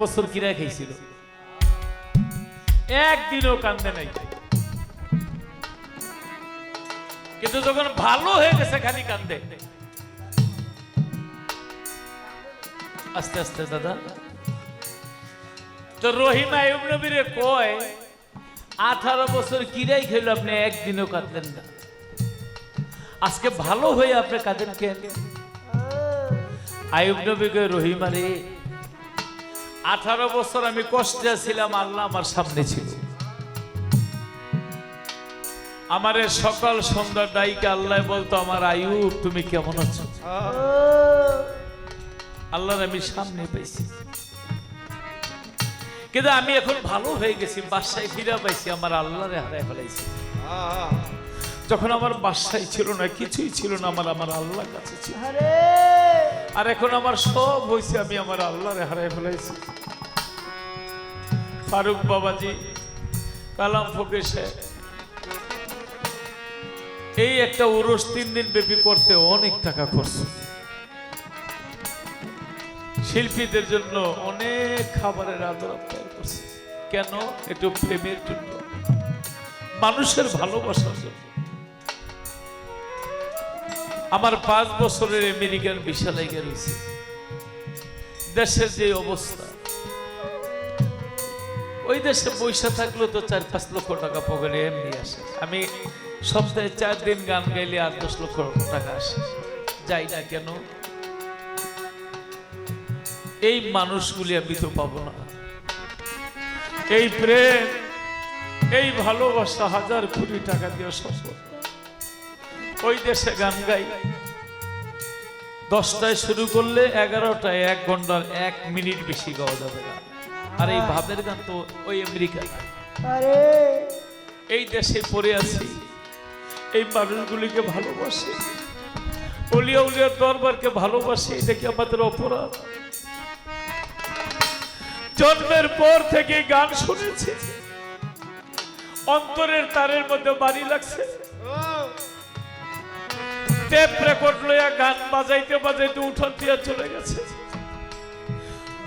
বছর কিরা খাইছিল। একদিনও কান্দে নাই। কিন্তু যখন ভালো হয়ে গেছে, খালি কান্দে। আস্তে আস্তে, দাদা। তো রহিম নবীরে কয়, আঠারো বছর কিরাই খেলো আপনি একদিনও কাঁদলেন না। আজকে ভালো হয়ে আপনি কাঁদেন কেন? আয়ুব নবীকে রহিম আরে আঠারো বছর আমি কষ্টে ছিলাম, আল্লাহ আমার সামনে ছিল। আমারে সকাল সন্ধ্যা ডাইকে আল্লাহ বলতো, আমার আয়ুব, তুমি কেমন আছো? আল্লাহর আমি সামনে পাইছি। কিন্তু আমি এখন ভালো হয়ে গেছি, বাসায় ফিরে পাইছি, আমার আল্লাহরে হারাই ফেলাইছি। যখন আমার বাসায় ছিল না, কিছুই ছিল না, আমার আমার আল্লাহর কাছে ছিল। আর এখন আমার সব হয়েছে আমি আমার আল্লাহরে হারাই ফেলাইছি। ফারুক বাবাজি, কালাম ফকির এই একটা উরস তিন দিন ব্যাপী করতে অনেক টাকা খরচ। শিল্পীদের জন্য অনেক খাবারের আদর আপ্যায়ন করছে। কেন? একটু প্রেমের জন্য। মানুষের ভালোবাসার জন্য। আমার পাঁচ বছরের আমেরিকান ভিসা লেগে রয়েছে। দেশের যে অবস্থা, ওই দেশে পয়সা থাকলে তো চার পাঁচ লক্ষ টাকা পকেটে এমনি আসে। আমি সপ্তাহে চার দিন গান গাইলে আট দশ লক্ষ টাকা আসে। যাই না কেন, এই মানুষগুলি আমি তো পাবো না। এই প্রেম, এই ভালোবাসা হাজার কোটি টাকা দিয়ে না। ওই দেশে গান গাই। দশটায় শুরু করলে এগারোটায় এক ঘণ্টার এক মিনিট বেশি গাওয়া যাবে না। আর এই ভাবের গান তো ওই আমেরিকা। এই দেশে পড়ে আছি। এই মানুষগুলিকে ভালোবাসে। অলিয়া উলিয়ার দরবারকে ভালোবাসে এটা কি আমাদের অপরাধ। জন্মের পর থেকে গান শুনেছি। অন্তরের তারের মধ্যে বাড়ি লাগছে। টেপ রেকর্ড লইয়া গান বাজাইতে বাজাইতে উঠন দিয়া চলে গেছে।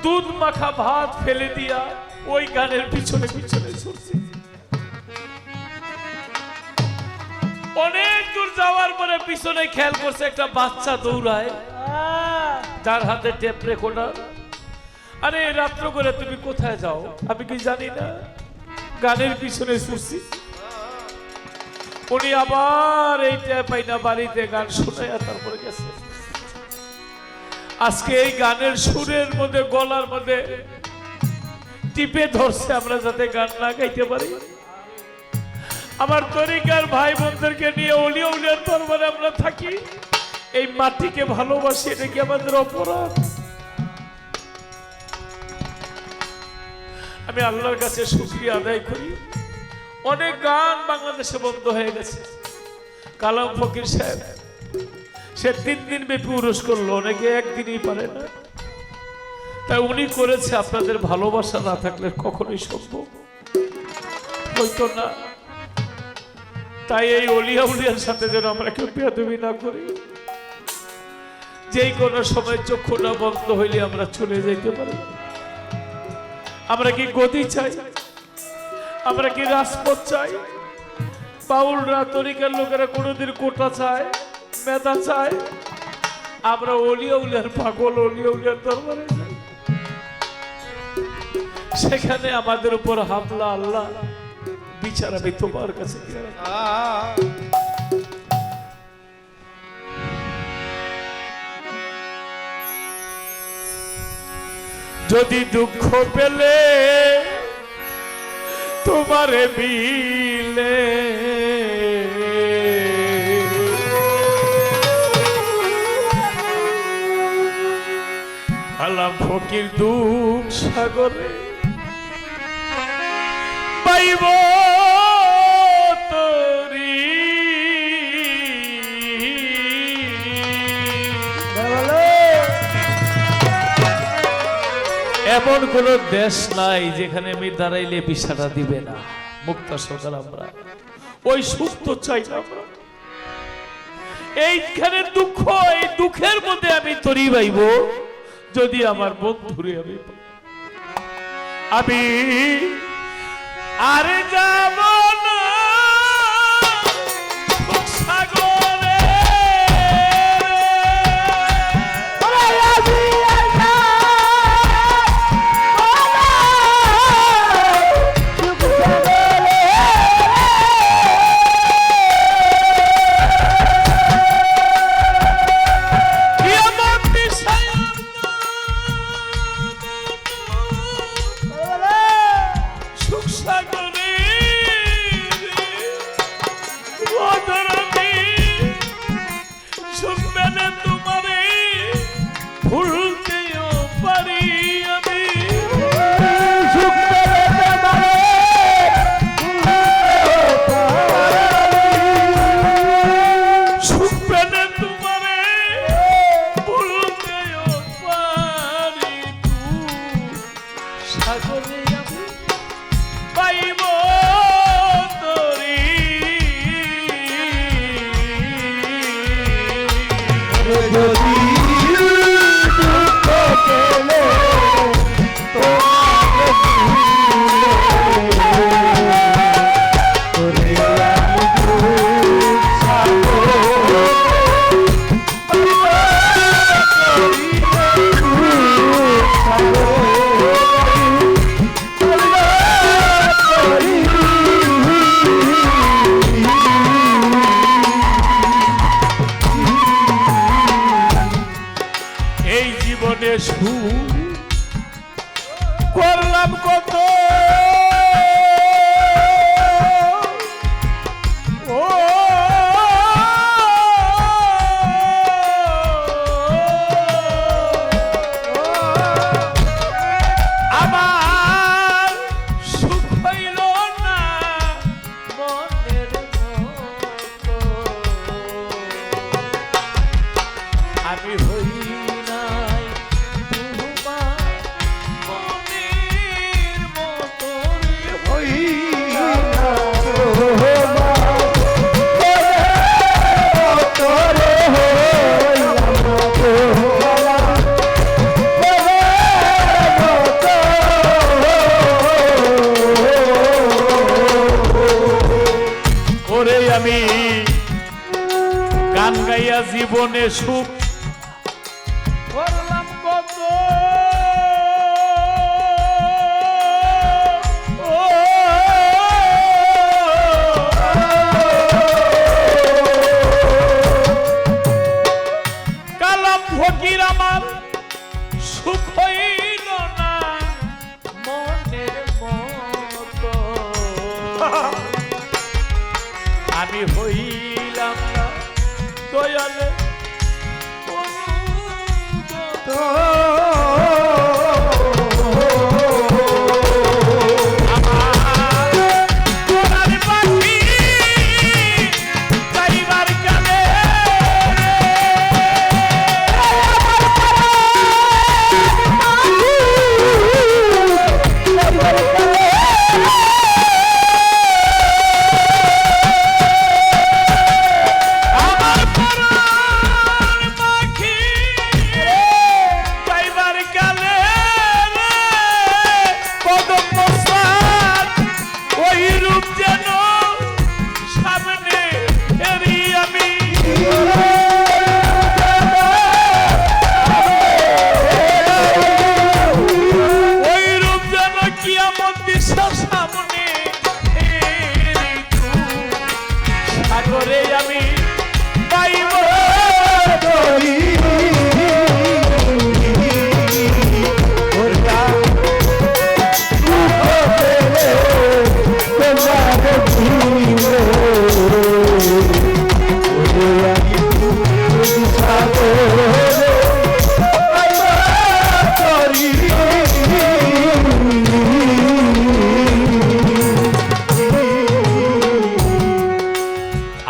দুধ মাখা ভাত ফেলে দিয়া ওই গানের পিছনে পিছনে ছুটছি। অনেক দূর যাওয়ার পরে পিছনে খেয়াল করছে একটা বাচ্চা দৌড়ায়। যার হাতে টেপ রেকর্ডার। আরে, রাত্র করে তুমি কোথায় যাও? আমি কি জানি না। গানের পিছনে ছুটছি। উনি আবার এই পাই না বাড়িতে গান শোনায় তারপরে গেছে। আজকে এই গানের সুরের মধ্যে, গলার মধ্যে টিপে ধরছে আমরা যাতে গান না গাইতে পারি। আমার তরিকার ভাই বোনদেরকে নিয়ে অলিয়া উলিয়ার দরবারে আমরা থাকি। এই মাটিকে ভালোবাসি, এটা কি আমাদের অপরাধ? আমি আল্লাহর কাছে শুক্রিয়া আদায় করি। অনেক গান বাংলাদেশে বন্ধ হয়ে গেছে। কালাম ফকির সাহেব, সে তিন দিন ব্যাপী উরস করল, অনেকে একদিনই পারে না। তাই উনি করেছে, আপনাদের ভালোবাসা না থাকলে কখনোই সম্ভব। হইতো না। তাই এই অলিয়া উলিয়ার সাথে যেন আমরা কেউ বেয়াদবি না করি। যেই কোনো সময় চক্ষুটা বন্ধ হইলে আমরা চলে যেতে পারি। আমরা কি গতি চাই? আমরা কি রাজপথ চাই? বাউলরা, তরিকার লোকেরা কোনোদিন কোটা চায়, মেধা চায়? আমরা অলিয়া উলিয়ার পাগল অলিয়া উলিয়ার দরবারে সেখানে আমাদের উপর হামলা, আল্লাহ। বিচার আমি তোমার কাছে যদি দুঃখ পেলে তোমারে বিলে আলাম ফকির দুঃখ সাগরে পাইব কোনো দেশ নাই যেখানে আমি দাঁড়াইলে পিসাটা দিবে না। মুক্ত সকাল আমরা। ওই সুস্থ চাই আমরা। এইখানে দুঃখ, এই দুঃখের মধ্যে আমি তরি পাইব যদি আমার বন্ধুরে আমি আমি আরে যাব ಓ জীবনে সুখ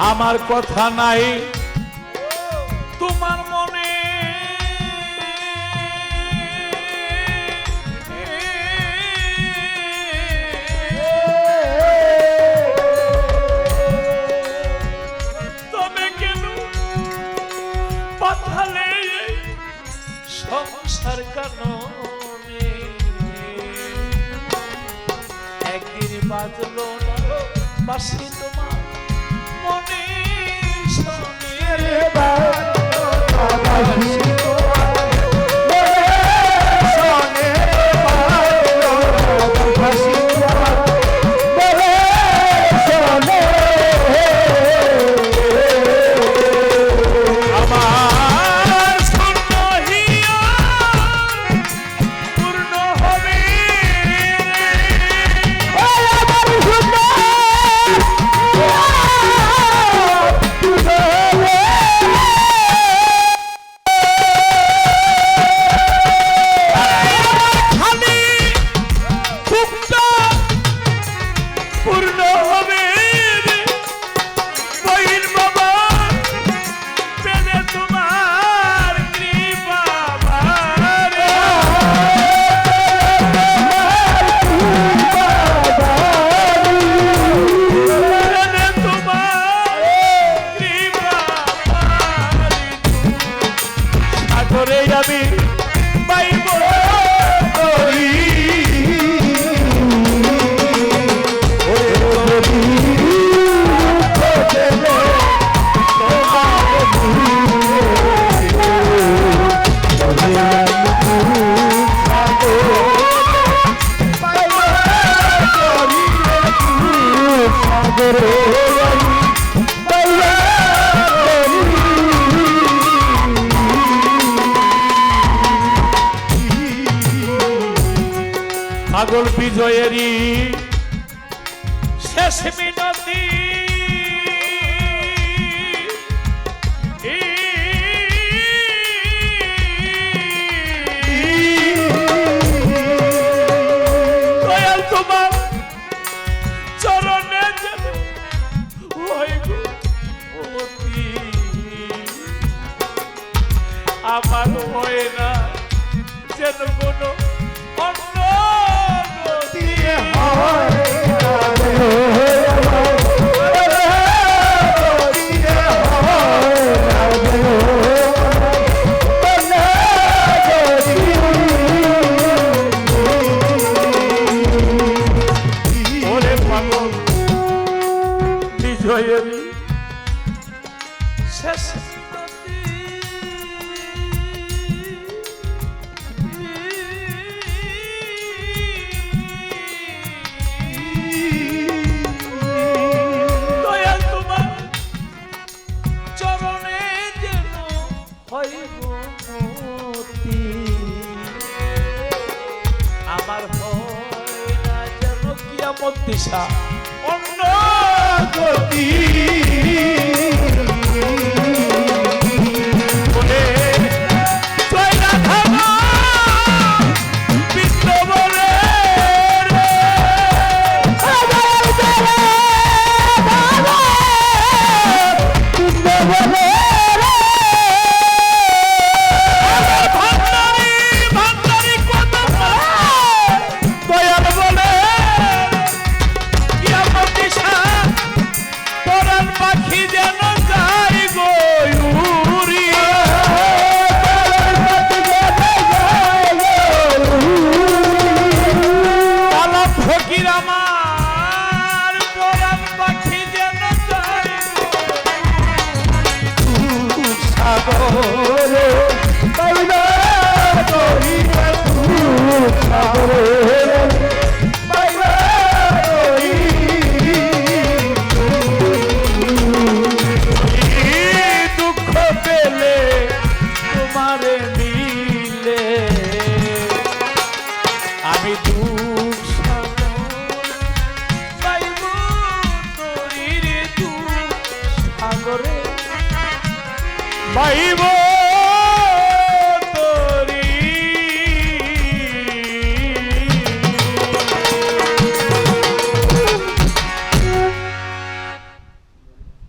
আমার কথা নাই। তোমার মনে তবে কেন পাঠালে সংসার কেন একদিন বাজলো না বাসি তোমার মনে সঙ্গে বা পাগল বিজয়েরই শেষ মিনতি। হয় না যেন কোনো অন্য নদী হয়।